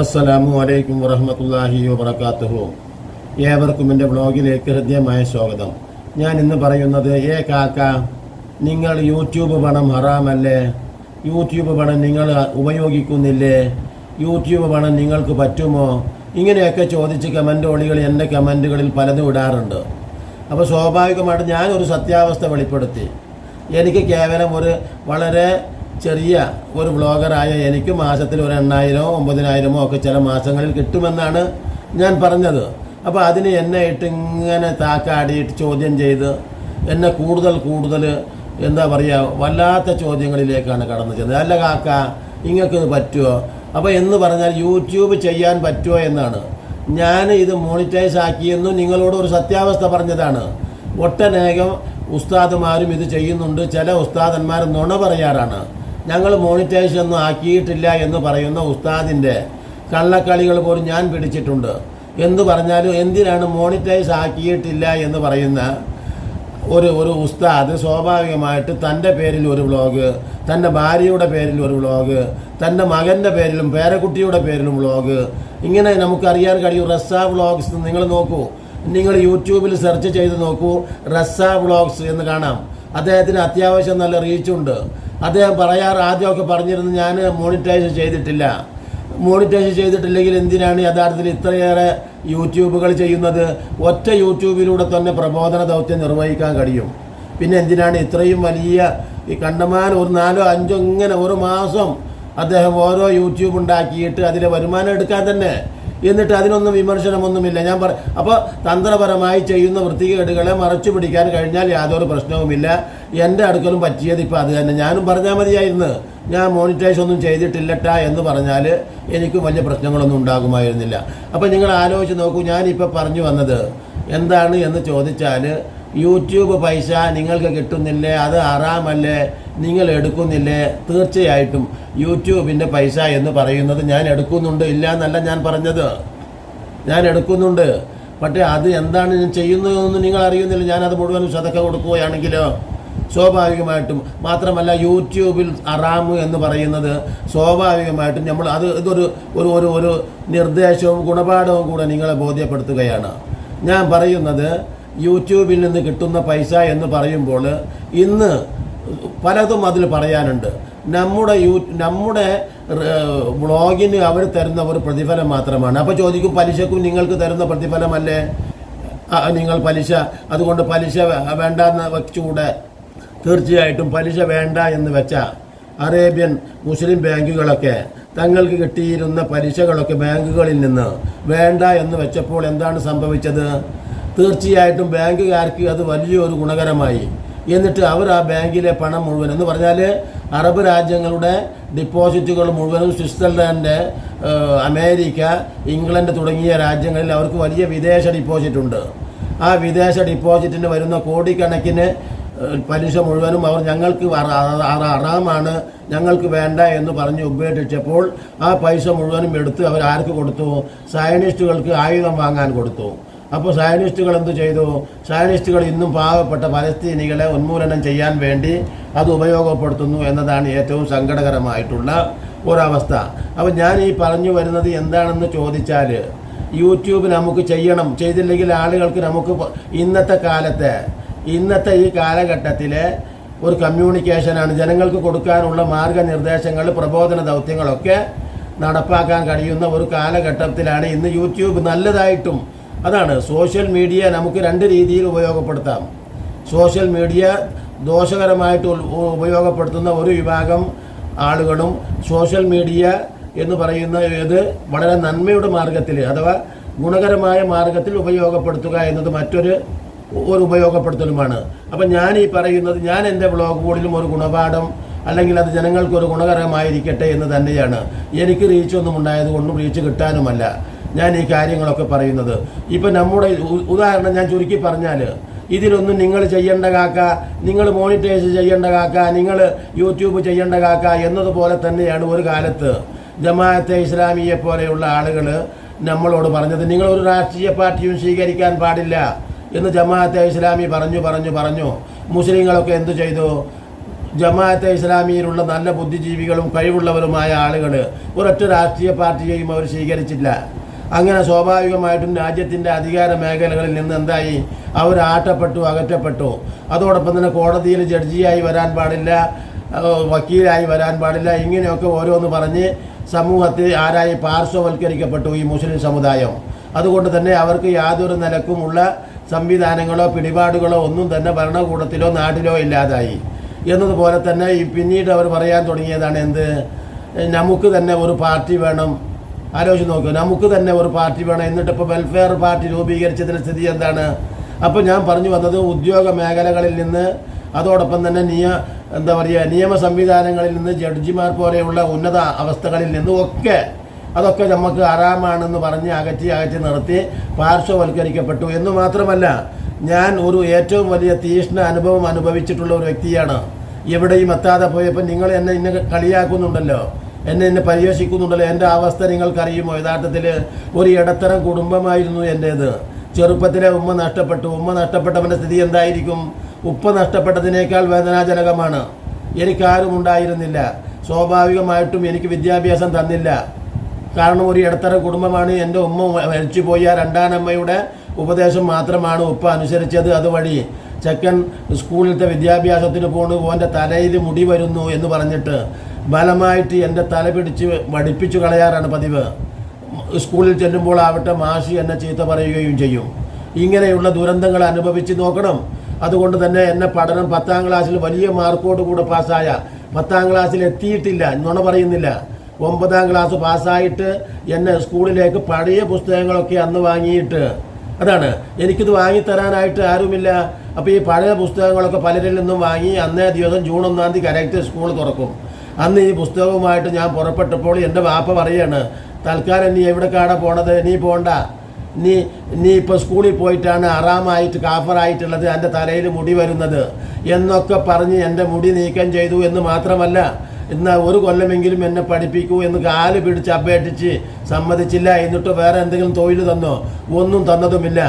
അസ്സലാമു അലൈക്കും വറഹമത്തല്ലാഹി വബർക്കാത്തുഹു ഏവർക്കും എന്റെ ബ്ലോഗിലേക്ക് ഹൃദ്യമായ സ്വാഗതം. ഞാൻ ഇന്ന് പറയുന്നത് ഏ കാക്ക നിങ്ങൾ യൂട്യൂബ് പണം ഹറാമല്ലേ? യൂട്യൂബ് പണം നിങ്ങൾ ഉപയോഗിക്കുന്നില്ലേ? യൂട്യൂബ് പണം നിങ്ങൾക്ക് പറ്റുമോ? ഇങ്ങനെയൊക്കെ ചോദിച്ച് കമന്റ് ഒളികൾ എന്റെ കമന്റുകളിൽ പലതും ഇടാറുണ്ട്. അപ്പോൾ സ്വാഭാവികമായിട്ട് ഞാനൊരു സത്യാവസ്ഥ വെളിപ്പെടുത്തി. എനിക്ക് കേവലം ഒരു വളരെ ചെറിയ ഒരു ബ്ലോഗറായ എനിക്ക് മാസത്തിൽ ഒരു എണ്ണായിരമോ ഒമ്പതിനായിരമോ ഒക്കെ ചില മാസങ്ങളിൽ കിട്ടുമെന്നാണ് ഞാൻ പറഞ്ഞത്. അപ്പോൾ അതിന് എന്നെ ഇട്ട് ഇങ്ങനെ താക്കാടിയിട്ട് ചോദ്യം ചെയ്ത് എന്നെ കൂടുതൽ കൂടുതൽ എന്താ പറയുക വല്ലാത്ത ചോദ്യങ്ങളിലേക്കാണ് കടന്നു ചെന്നത്. അല്ല കാക്ക ഇങ്ങക്ക് പറ്റുമോ അപ്പോൾ എന്ന് പറഞ്ഞാൽ യൂട്യൂബ് ചെയ്യാൻ പറ്റുമോ എന്നാണ്. ഞാൻ ഇത് മോണിറ്റൈസ് ആക്കിയെന്നും നിങ്ങളോട് ഒരു സത്യാവസ്ഥ പറഞ്ഞതാണ്. ഒട്ടനേകം ഉസ്താദുമാരും ഇത് ചെയ്യുന്നുണ്ട്. ചില ഉസ്താദന്മാർ നുണ പറയാറാണ്. ഞങ്ങൾ മോണിറ്റൈസ് ഒന്നും ആക്കിയിട്ടില്ല എന്ന് പറയുന്ന ഉസ്താദിന്റെ കള്ളക്കളികൾ പോലും ഞാൻ പിടിച്ചിട്ടുണ്ട്. എന്ന് പറഞ്ഞാലും എന്തിനാണ് മോണിറ്റൈസ് ആക്കിയിട്ടില്ല എന്ന് പറയുന്ന ഒരു ഒരു ഉസ്താദ് സ്വാഭാവികമായിട്ട് തന്റെ പേരിൽ ഒരു വ്ളോഗ് തന്റെ ഭാര്യയുടെ പേരിൽ ഒരു വ്ളോഗ് തന്റെ മകന്റെ പേരിലും പേരക്കുട്ടിയുടെ പേരിലും വ്ളോഗ് ഇങ്ങനെ നമുക്കറിയാൻ കഴിയും. റസ്സ വ്ളോഗ്സ് നിങ്ങൾ നോക്കൂ. നിങ്ങൾ യൂട്യൂബിൽ സെർച്ച് ചെയ്ത് നോക്കൂ. റസ്സ വ്ളോഗ്സ് എന്ന് കാണാം. അദ്ദേഹത്തിന് അത്യാവശ്യം നല്ല റീച്ചുണ്ട് അദ്ദേഹം പറയാറ് ആദ്യമൊക്കെ പറഞ്ഞിരുന്നു ഞാൻ മോണിറ്റൈസ് ചെയ്തിട്ടില്ല. മോണിറ്റൈസ് ചെയ്തിട്ടില്ലെങ്കിൽ എന്തിനാണ് യഥാർത്ഥത്തിൽ ഇത്രയേറെ യൂട്യൂബുകൾ ചെയ്യുന്നത്? ഒറ്റ യൂട്യൂബിലൂടെ തന്നെ പ്രബോധന ദൗത്യം നിർവഹിക്കാൻ കഴിയും. പിന്നെ എന്തിനാണ് ഇത്രയും വലിയ ഈ കണ്ടമാൻ ഒരു നാലോ അഞ്ചോ ഇങ്ങനെ ഒരു മാസം അദ്ദേഹം ഓരോ യൂട്യൂബ് ഉണ്ടാക്കിയിട്ട് അതിലെ വരുമാനം എടുക്കാൻ തന്നെ എന്നിട്ട് അതിനൊന്നും വിമർശനമൊന്നുമില്ല. ഞാൻ പറ അപ്പോൾ തന്ത്രപരമായി ചെയ്യുന്ന വൃത്തികേടുകളെ മറച്ചു പിടിക്കാൻ കഴിഞ്ഞാൽ യാതൊരു പ്രശ്നവുമില്ല. എന്റെ അടുക്കലും പറ്റിയത് ഇപ്പോൾ അത് തന്നെ. ഞാനും പറഞ്ഞാൽ മതിയായിരുന്നു. ഞാൻ മോണിറ്റൈസ് ഒന്നും ചെയ്തിട്ടില്ലട്ടാ എന്ന് പറഞ്ഞാൽ എനിക്ക് വലിയ പ്രശ്നങ്ങളൊന്നും ഉണ്ടാകുമായിരുന്നില്ല. അപ്പോൾ നിങ്ങൾ ആലോചിച്ച് നോക്കൂ ഞാനിപ്പോൾ പറഞ്ഞു വന്നത് എന്താണ് എന്ന് ചോദിച്ചാൽ യൂട്യൂബ് പൈസ നിങ്ങൾക്ക് കിട്ടുന്നില്ലേ? അത് അറാമല്ലേ നിങ്ങൾ എടുക്കുന്നില്ലേ? തീർച്ചയായിട്ടും യൂട്യൂബിന്റെ പൈസ എന്ന് പറയുന്നത് ഞാൻ എടുക്കുന്നുണ്ട് ഇല്ല എന്നല്ല ഞാൻ പറഞ്ഞത്. ഞാൻ എടുക്കുന്നുണ്ട്. പക്ഷേ അത് എന്താണ് ഞാൻ ചെയ്യുന്നതെന്ന് നിങ്ങൾ അറിയുന്നില്ല. ഞാനത് മുഴുവനും ശ്രദ്ധ കൊടുക്കുകയാണെങ്കിലോ? സ്വാഭാവികമായിട്ടും. മാത്രമല്ല യൂട്യൂബിൽ അറാമ് എന്ന് പറയുന്നത് സ്വാഭാവികമായിട്ടും നമ്മൾ അത് ഇതൊരു ഒരു ഒരു ഒരു നിർദ്ദേശവും ഗുണപാഠവും കൂടെ നിങ്ങളെ ബോധ്യപ്പെടുത്തുകയാണ്. ഞാൻ പറയുന്നത് യൂട്യൂബിൽ നിന്ന് കിട്ടുന്ന പൈസ എന്ന് പറയുമ്പോൾ ഇന്ന് പലതും അതിൽ പറയാനുണ്ട്. നമ്മുടെ യൂ നമ്മുടെ ബ്ലോഗിന് അവർ തരുന്ന ഒരു പ്രതിഫലം മാത്രമാണ്. അപ്പോൾ ചോദിക്കും പലിശക്കും നിങ്ങൾക്ക് തരുന്ന പ്രതിഫലമല്ലേ? നിങ്ങൾ പലിശ അതുകൊണ്ട് പലിശ വേണ്ടാന്ന് വെച്ചുകൂടെ തീർച്ചയായിട്ടും പലിശ വേണ്ട എന്ന് വെച്ച അറേബ്യൻ മുസ്ലിം ബാങ്കുകളൊക്കെ തങ്ങൾക്ക് കിട്ടിയിരുന്ന പലിശകളൊക്കെ ബാങ്കുകളിൽ നിന്ന് വേണ്ട എന്ന് വെച്ചപ്പോൾ എന്താണ് സംഭവിച്ചത്? തീർച്ചയായിട്ടും ബാങ്കുകാർക്ക് അത് വലിയൊരു ഗുണകരമായി. എന്നിട്ട് അവർ ആ ബാങ്കിലെ പണം മുഴുവൻ എന്ന് പറഞ്ഞാൽ അറബ് രാജ്യങ്ങളുടെ ഡിപ്പോസിറ്റുകൾ മുഴുവനും സ്വിറ്റ്സർലാൻഡ് അമേരിക്ക ഇംഗ്ലണ്ട് തുടങ്ങിയ രാജ്യങ്ങളിൽ അവർക്ക് വലിയ വിദേശ ഡിപ്പോസിറ്റ് ഉണ്ട്. ആ വിദേശ ഡിപ്പോസിറ്റിന് വരുന്ന കോടിക്കണക്കിന് പലിശ മുഴുവനും അവർ ഞങ്ങൾക്ക് അറ- അറ- അറ- അറാമാണ് ഞങ്ങൾക്ക് വേണ്ട എന്ന് പറഞ്ഞ് ഉപേക്ഷിച്ചപ്പോൾ ആ പൈസ മുഴുവനും എടുത്ത് അവർ ആർക്ക് കൊടുത്തു? സയനിസ്റ്റുകൾക്ക് ആയുധം വാങ്ങാൻ കൊടുത്തു. അപ്പോൾ സയനിസ്റ്റുകൾ എന്ത് ചെയ്തു? സയനിസ്റ്റുകൾ ഇന്നും പാവപ്പെട്ട പലസ്തീനികളെ ഉന്മൂലനം ചെയ്യാൻ വേണ്ടി അത് ഉപയോഗപ്പെടുത്തുന്നു എന്നതാണ് ഏറ്റവും സങ്കടകരമായിട്ടുള്ള ഒരവസ്ഥ. അപ്പോൾ ഞാൻ ഈ പറഞ്ഞു വരുന്നത് എന്താണെന്ന് ചോദിച്ചാൽ യൂട്യൂബ് നമുക്ക് ചെയ്യണം. ചെയ്തില്ലെങ്കിൽ ആളുകൾക്ക് നമുക്ക് ഇന്നത്തെ കാലത്തെ ഇന്നത്തെ ഈ കാലഘട്ടത്തിലെ ഒരു കമ്മ്യൂണിക്കേഷനാണ്. ജനങ്ങൾക്ക് കൊടുക്കാനുള്ള മാർഗനിർദ്ദേശങ്ങൾ പ്രബോധന ദൗത്യങ്ങളൊക്കെ നടപ്പാക്കാൻ കഴിയുന്ന ഒരു കാലഘട്ടത്തിലാണ് ഇന്ന് യൂട്യൂബ്. നല്ലതായിട്ടും അതാണ് സോഷ്യൽ മീഡിയ നമുക്ക് രണ്ട് രീതിയിൽ ഉപയോഗപ്പെടുത്താം. സോഷ്യൽ മീഡിയ ദോഷകരമായിട്ട് ഉപയോഗപ്പെടുത്തുന്ന ഒരു വിഭാഗം ആളുകളും സോഷ്യൽ മീഡിയ എന്ന് പറയുന്ന ഇത് വളരെ നന്മയുടെ മാർഗത്തിൽ അഥവാ ഗുണകരമായ മാർഗത്തിൽ ഉപയോഗപ്പെടുത്തുക എന്നത് മറ്റൊരു ഒരു ഉപയോഗപ്പെടുത്തലുമാണ്. അപ്പം ഞാൻ ഈ പറയുന്നത് ഞാൻ എന്റെ ബ്ലോഗ് ബോർഡിലും ഒരു ഗുണപാഠം അല്ലെങ്കിൽ അത് ജനങ്ങൾക്ക് ഒരു ഗുണകരമായിരിക്കട്ടെ എന്ന് തന്നെയാണ്. എനിക്ക് റീച്ചൊന്നും ഉണ്ടായതുകൊണ്ടും റീച്ച് കിട്ടാനുമല്ല. ഞാൻ ഈ കാര്യങ്ങളൊക്കെ പറയുന്നത്. ഇപ്പം നമ്മുടെ ഉദാഹരണം ഞാൻ ചുരുക്കി പറഞ്ഞാൽ ഇതിലൊന്നും നിങ്ങൾ ചെയ്യേണ്ട കാക്ക നിങ്ങൾ മോണിറ്റൈസ് ചെയ്യേണ്ട കാക്ക നിങ്ങൾ യൂട്യൂബ് ചെയ്യേണ്ട കാക്ക എന്നതുപോലെ തന്നെയാണ് ഒരു കാലത്ത് ജമാഅത്തെ ഇസ്ലാമിയെ പോലെയുള്ള ആളുകൾ നമ്മളോട് പറഞ്ഞത്. നിങ്ങൾ ഒരു രാഷ്ട്രീയ പാർട്ടിയും സ്വീകരിക്കാൻ പാടില്ല എന്ന് ജമാഅത്തെ ഇസ്ലാമി പറഞ്ഞു പറഞ്ഞു പറഞ്ഞു. മുസ്ലിങ്ങളൊക്കെ എന്തു ചെയ്തു? ജമാഅത്തെ ഇസ്ലാമിയിലുള്ള നല്ല ബുദ്ധിജീവികളും കഴിവുള്ളവരുമായ ആളുകൾ ഒരൊറ്റ രാഷ്ട്രീയ പാർട്ടിയെയും അവർ സ്വീകരിച്ചില്ല. അങ്ങനെ സ്വാഭാവികമായിട്ടും രാജ്യത്തിന്റെ അധികാര മേഖലകളിൽ നിന്ന് എന്തായി? അവർ ആട്ടപ്പെട്ടു അകറ്റപ്പെട്ടു. അതോടൊപ്പം തന്നെ കോടതിയിൽ ജഡ്ജിയായി വരാൻ പാടില്ല വക്കീലായി വരാൻ പാടില്ല. ഇങ്ങനെയൊക്കെ ഓരോന്ന് പറഞ്ഞ് സമൂഹത്തിൽ ആരായി പാർശ്വവൽക്കരിക്കപ്പെട്ടു ഈ മുസ്ലിം സമുദായം. അതുകൊണ്ട് തന്നെ അവർക്ക് യാതൊരു നിലക്കുമുള്ള സംവിധാനങ്ങളോ പിടിപാടുകളോ ഒന്നും തന്നെ ഭരണകൂടത്തിലോ നാട്ടിലോ ഇല്ലാതായി. എന്നതുപോലെ തന്നെ പിന്നീട് അവർ പറയാൻ തുടങ്ങിയതാണ് എന്ത്? നമുക്ക് തന്നെ ഒരു പാർട്ടി വേണം. ആലോചിച്ച് നോക്കൂ. നമുക്ക് തന്നെ ഒരു പാർട്ടി വേണം. എന്നിട്ട് ഇപ്പോൾ വെൽഫെയർ പാർട്ടി രൂപീകരിച്ചതിന്റെ സ്ഥിതി എന്താണ്? അപ്പോൾ ഞാൻ പറഞ്ഞു വന്നത് ഉദ്യോഗ മേഖലകളിൽ നിന്ന് അതോടൊപ്പം തന്നെ നിയ എന്താ പറയുക നിയമ സംവിധാനങ്ങളിൽ നിന്ന് ജഡ്ജിമാർ പോലെയുള്ള ഉന്നത അവസ്ഥകളിൽ നിന്നും ഒക്കെ അതൊക്കെ നമുക്ക് ആറാമാണെന്ന് പറഞ്ഞ് അകറ്റി അകറ്റി നിർത്തി പാർശ്വവൽക്കരിക്കപ്പെട്ടു. എന്ന് മാത്രമല്ല ഞാൻ ഒരു ഏറ്റവും വലിയ തീഷ്ണ അനുഭവം അനുഭവിച്ചിട്ടുള്ള ഒരു വ്യക്തിയാണ്. എവിടെയും എത്താതെ പോയപ്പോൾ നിങ്ങൾ എന്നെ ഇന്നെ കളിയാക്കുന്നുണ്ടല്ലോ. എന്നെ എന്നെ പരിഹസിക്കുന്നുണ്ടല്ലോ. എന്റെ അവസ്ഥ നിങ്ങൾക്കറിയുമോ? യഥാർത്ഥത്തിൽ ഒരു ഇടത്തരം കുടുംബമായിരുന്നു എന്റേത് ചെറുപ്പത്തിലെ ഉമ്മ നഷ്ടപ്പെട്ടു. ഉമ്മ നഷ്ടപ്പെട്ടവന്റെ സ്ഥിതി എന്തായിരിക്കും? ഉപ്പ നഷ്ടപ്പെട്ടതിനേക്കാൾ വേദനാജനകമാണ്. എനിക്കാരും ഉണ്ടായിരുന്നില്ല. സ്വാഭാവികമായിട്ടും എനിക്ക് വിദ്യാഭ്യാസം തന്നില്ല. കാരണം ഒരു ഇടത്തരം കുടുംബമാണ് എന്റെ ഉമ്മ മരിച്ചുപോയ. രണ്ടാനമ്മയുടെ ഉപദേശം മാത്രമാണ് ഉപ്പ അനുസരിച്ചത് അതുവഴി. ചെക്കൻ സ്കൂളിലത്തെ വിദ്യാഭ്യാസത്തിന് പോണു ഓന്റെ തലയിൽ മുടി വരുന്നു എന്ന് പറഞ്ഞിട്ട് ബലമായിട്ട് എന്റെ തല പിടിച്ച് വടിപ്പിച്ചു കളയാറാണ് പതിവ്. സ്കൂളിൽ ചെല്ലുമ്പോൾ ആവട്ടെ മാഷി എന്നെ ചീത്ത പറയുകയും ചെയ്യും. ഇങ്ങനെയുള്ള ദുരന്തങ്ങൾ അനുഭവിച്ച് നോക്കണം. അതുകൊണ്ട് തന്നെ എന്നെ പഠനം പത്താം ക്ലാസ്സിൽ വലിയ മാർക്കോട് കൂടെ പാസ്സായ പത്താം ക്ലാസ്സിൽ എത്തിയിട്ടില്ല നുണ പറയുന്നില്ല. ഒമ്പതാം ക്ലാസ് പാസ്സായിട്ട് എന്നെ സ്കൂളിലേക്ക് പഴയ പുസ്തകങ്ങളൊക്കെ അന്ന് വാങ്ങിയിട്ട് അതാണ്. എനിക്കിത് വാങ്ങിത്തരാനായിട്ട് ആരുമില്ല. അപ്പോൾ ഈ പഴയ പുസ്തകങ്ങളൊക്കെ പലരിൽ നിന്നും വാങ്ങി അന്നേ ദിവസം ജൂൺ ഒന്നാം തീയതി കറക്റ്റ് സ്കൂൾ തുറക്കും. അന്ന് ഈ പുസ്തകവുമായിട്ട് ഞാൻ പുറപ്പെട്ടപ്പോൾ എന്റെ വാപ്പ പറയാണ് തൽക്കാലം നീ എവിടേക്കാണ് പോണത്? നീ പോണ്ട. നീ നീ ഇപ്പോൾ സ്കൂളിൽ പോയിട്ടാണ് അറാമായിട്ട് കാഫറായിട്ടുള്ളത് എന്റെ തലയിൽ മുടി വരുന്നത് എന്നൊക്കെ പറഞ്ഞ് എന്റെ മുടി നീക്കം ചെയ്തു എന്ന് മാത്രമല്ല എന്നാൽ ഒരു കൊല്ലമെങ്കിലും എന്നെ പഠിപ്പിക്കൂ എന്ന് കാൽ പിടിച്ച് അപേക്ഷിച്ച് സമ്മതിച്ചില്ല എന്നിട്ട് വേറെ എന്തെങ്കിലും തൊഴിൽ തന്നോ? ഒന്നും തന്നതുമില്ല.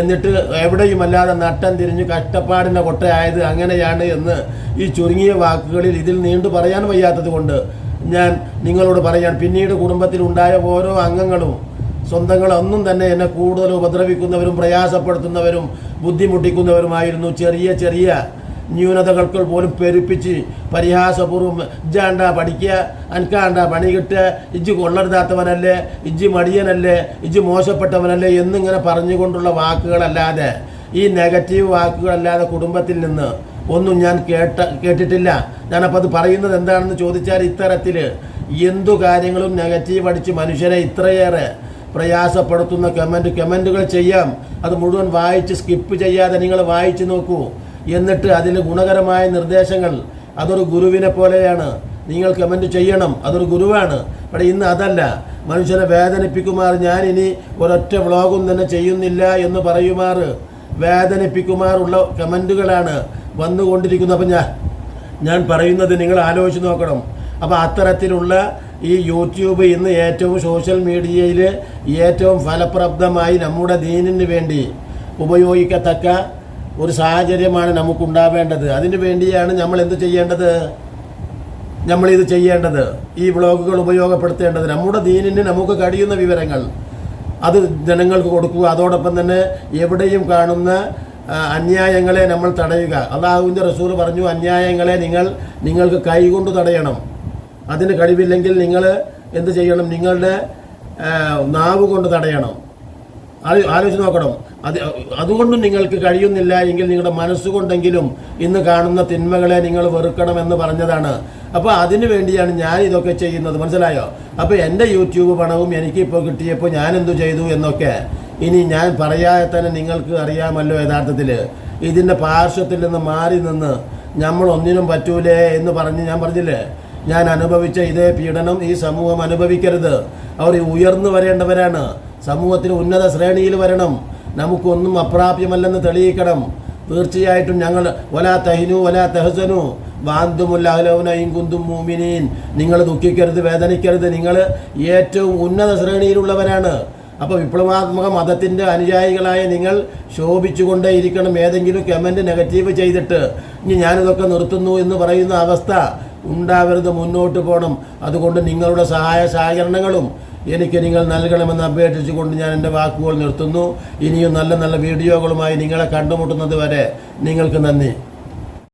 എന്നിട്ട് എവിടെയുമല്ലാതെ നട്ടം തിരിഞ്ഞ് കഷ്ടപ്പാടിന്റെ കൊട്ടയായത് അങ്ങനെയാണ് എന്ന് ഈ ചുരുങ്ങിയ വാക്കുകളിൽ ഇതിൽ നീണ്ടു പറയാൻ വയ്യാത്തത് കൊണ്ട് ഞാൻ നിങ്ങളോട് പറയാൻ പിന്നീട് കുടുംബത്തിലുണ്ടായ ഓരോ അംഗങ്ങളും സ്വന്തങ്ങളൊന്നും തന്നെ എന്നെ കൂടുതൽ ഉപദ്രവിക്കുന്നവരും പ്രയാസപ്പെടുത്തുന്നവരും ബുദ്ധിമുട്ടിക്കുന്നവരുമായിരുന്നു. ചെറിയ ചെറിയ ന്യൂനതകൾക്ക് പോലും പെരുപ്പിച്ച് പരിഹാസപൂർവം ഇജ്ജാണ്ട പഠിക്കുക അനക്കാണ്ട പണി കിട്ടുക ഇജ്ജ് കൊള്ളരുതാത്തവനല്ലേ ഇജ്ജ് മടിയനല്ലേ ഇജ്ജ് മോശപ്പെട്ടവനല്ലേ എന്നിങ്ങനെ പറഞ്ഞുകൊണ്ടുള്ള വാക്കുകളല്ലാതെ ഈ നെഗറ്റീവ് വാക്കുകളല്ലാതെ കുടുംബത്തിൽ നിന്ന് ഒന്നും ഞാൻ കേട്ട കേട്ടിട്ടില്ല. ഞാനപ്പോൾ അത് പറയുന്നത് എന്താണെന്ന് ചോദിച്ചാൽ ഇത്തരത്തിൽ എന്തു കാര്യങ്ങളും നെഗറ്റീവ് അടിച്ച് മനുഷ്യരെ ഇത്രയേറെ പ്രയാസപ്പെടുത്തുന്ന കമന്റ് കമന്റുകൾ ചെയ്യാം. അത് മുഴുവൻ വായിച്ച് സ്കിപ്പ് ചെയ്യാതെ നിങ്ങൾ വായിച്ച് നോക്കൂ. എന്നിട്ട് അതിൽ ഗുണകരമായ നിർദ്ദേശങ്ങൾ. അതൊരു ഗുരുവിനെ പോലെയാണ്. നിങ്ങൾ കമന്റ് ചെയ്യണം. അതൊരു ഗുരുവാണ്. പക്ഷേ ഇന്ന് അതല്ല. മനുഷ്യനെ വേദനിപ്പിക്കുമാർ ഞാൻ ഇനി ഒരൊറ്റ വ്ളോഗും തന്നെ ചെയ്യുന്നില്ല എന്ന് പറയുമാർ. വേദനിപ്പിക്കുമാറുള്ള കമന്റുകളാണ് വന്നുകൊണ്ടിരിക്കുന്നത്. അപ്പം ഞാൻ ഞാൻ പറയുന്നത് നിങ്ങൾ ആലോചിച്ച് നോക്കണം. അപ്പോൾ അത്തരത്തിലുള്ള ഈ യൂട്യൂബ് ഇന്ന് ഏറ്റവും സോഷ്യൽ മീഡിയയിൽ ഏറ്റവും ഫലപ്രദമായി നമ്മുടെ ദീനിന് വേണ്ടി ഉപയോഗിക്കത്തക്ക ഒരു സാഹചര്യമാണ് നമുക്കുണ്ടാവേണ്ടത്. അതിനു വേണ്ടിയാണ് നമ്മൾ എന്ത് ചെയ്യേണ്ടത്? നമ്മൾ ഇത് ചെയ്യേണ്ടത്. ഈ വ്ളോഗുകൾ ഉപയോഗപ്പെടുത്തേണ്ടത്. നമ്മുടെ ദീനിന് നമുക്ക് കഴിയുന്ന വിവരങ്ങൾ. അത് ജനങ്ങൾക്ക് കൊടുക്കുക. അതോടൊപ്പം തന്നെ എവിടെയും കാണുന്ന അന്യായങ്ങളെ നമ്മൾ തടയുക. അള്ളാഹുവിന്റെ റസൂൽ പറഞ്ഞു അന്യായങ്ങളെ നിങ്ങൾ നിങ്ങൾക്ക് കൈകൊണ്ട് തടയണം. അതിന് കഴിവില്ലെങ്കിൽ നിങ്ങൾ എന്ത് ചെയ്യണം? നിങ്ങളുടെ നാവ് കൊണ്ട് തടയണം. ആലോചിച്ച് നോക്കണം. അത് അതുകൊണ്ടും നിങ്ങൾക്ക് കഴിയുന്നില്ല എങ്കിൽ നിങ്ങളുടെ മനസ്സുകൊണ്ടെങ്കിലും ഇന്ന് കാണുന്ന തിന്മകളെ നിങ്ങൾ വെറുക്കണം എന്ന് പറഞ്ഞതാണ്. അപ്പോൾ അതിനു വേണ്ടിയാണ് ഞാൻ ഇതൊക്കെ ചെയ്യുന്നത്. മനസ്സിലായോ? അപ്പോൾ എന്റെ യൂട്യൂബ് പണവും എനിക്കിപ്പോൾ കിട്ടിയപ്പോൾ ഞാൻ എന്തു ചെയ്തു എന്നൊക്കെ ഇനി ഞാൻ പറയാതെ തന്നെ നിങ്ങൾക്ക് അറിയാമല്ലോ യഥാർത്ഥത്തിൽ ഇതിന്റെ പാർശ്വത്തിൽ നിന്ന് മാറി നിന്ന് നമ്മൾ ഒന്നിനും പറ്റൂലേ എന്ന് പറഞ്ഞ് ഞാൻ പറഞ്ഞില്ലേ? ഞാൻ അനുഭവിച്ച ഇതേ പീഡനം ഈ സമൂഹം അനുഭവിക്കരുത്. അവർ ഉയർന്നു വരേണ്ടവരാണ്. സമൂഹത്തിന് ഉന്നത ശ്രേണിയിൽ വരണം. നമുക്കൊന്നും അപ്രാപ്യമല്ലെന്ന് തെളിയിക്കണം. തീർച്ചയായിട്ടും ഞങ്ങൾ വലാ തഹിനു വലാ തെഹസനു. വാന്തുമുല്ലാഹലവനയും കുന്തും മൂമിനീൻ നിങ്ങൾ ദുഃഖിക്കരുത് വേദനിക്കരുത്. നിങ്ങൾ ഏറ്റവും ഉന്നത ശ്രേണിയിലുള്ളവരാണ്. അപ്പോൾ വിപ്ലവാത്മക മതത്തിന്റെ അനുയായികളായ നിങ്ങൾ ശോഭിച്ചുകൊണ്ടേ ഇരിക്കണം ഏതെങ്കിലും കമന്റ് നെഗറ്റീവ് ചെയ്തിട്ട്. ഇനി ഞാനിതൊക്കെ നിർത്തുന്നു എന്ന് പറയുന്ന അവസ്ഥ ഉണ്ടാവരുത് മുന്നോട്ട് പോകണം. അതുകൊണ്ട് നിങ്ങളുടെ സഹായ സഹകരണങ്ങളും എനിക്ക് നിങ്ങൾ നൽകണമെന്ന് അപേക്ഷിച്ചുകൊണ്ട് ഞാൻ എന്റെ വാക്കുകൾ നിർത്തുന്നു. ഇനിയും നല്ല നല്ല വീഡിയോകളുമായി നിങ്ങളെ കണ്ടുമുട്ടുന്നത് വരെ നിങ്ങൾക്ക് നന്ദി.